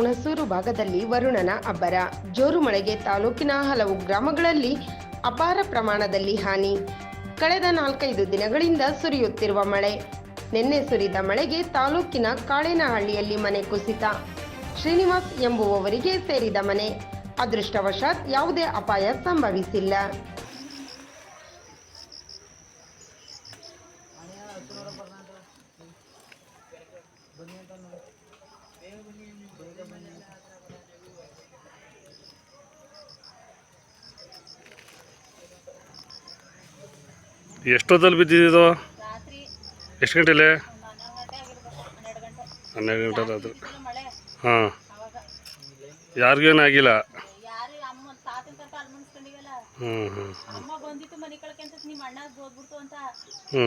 ಹುಣಸೂರು ಭಾಗದಲ್ಲಿ ವರುಣನ ಅಬ್ಬರ. ಜೋರು ಮಳೆಗೆ ತಾಲೂಕಿನ ಹಲವು ಗ್ರಾಮಗಳಲ್ಲಿ ಅಪಾರ ಪ್ರಮಾಣದಲ್ಲಿ ಹಾನಿ. ಕಳೆದ ನಾಲ್ಕೈದು ದಿನಗಳಿಂದ ಸುರಿಯುತ್ತಿರುವ ಮಳೆ. ನಿನ್ನೆ ಸುರಿದ ಮಳೆಗೆ ತಾಲೂಕಿನ ಕಾಳೇನಹಳ್ಳಿಯಲ್ಲಿ ಮನೆ ಕುಸಿತ. ಶ್ರೀನಿವಾಸ್ ಎಂಬುವವರಿಗೆ ಸೇರಿದ ಮನೆ. ಅದೃಷ್ಟವಶಾತ್ ಯಾವುದೇ ಅಪಾಯ ಸಂಭವಿಸಿಲ್ಲ. ಎಷ್ಟೊತ್ತಲ್ಲಿ ಬಿದ್ದಿದ್ದು? ರಾತ್ರಿ ಎಷ್ಟು ಗಂಟೆಲೆ? ಗಂಟೆ ಇಲ್ಲೇ ಹನ್ನೆರಡು ಗಂಟೆ ರಾತ್ರಿ ಹಾಂ. ಯಾರಿಗೇನು ಆಗಿಲ್ಲ? ಹ್ಞೂ ಹ್ಞೂ ಹ್ಞೂ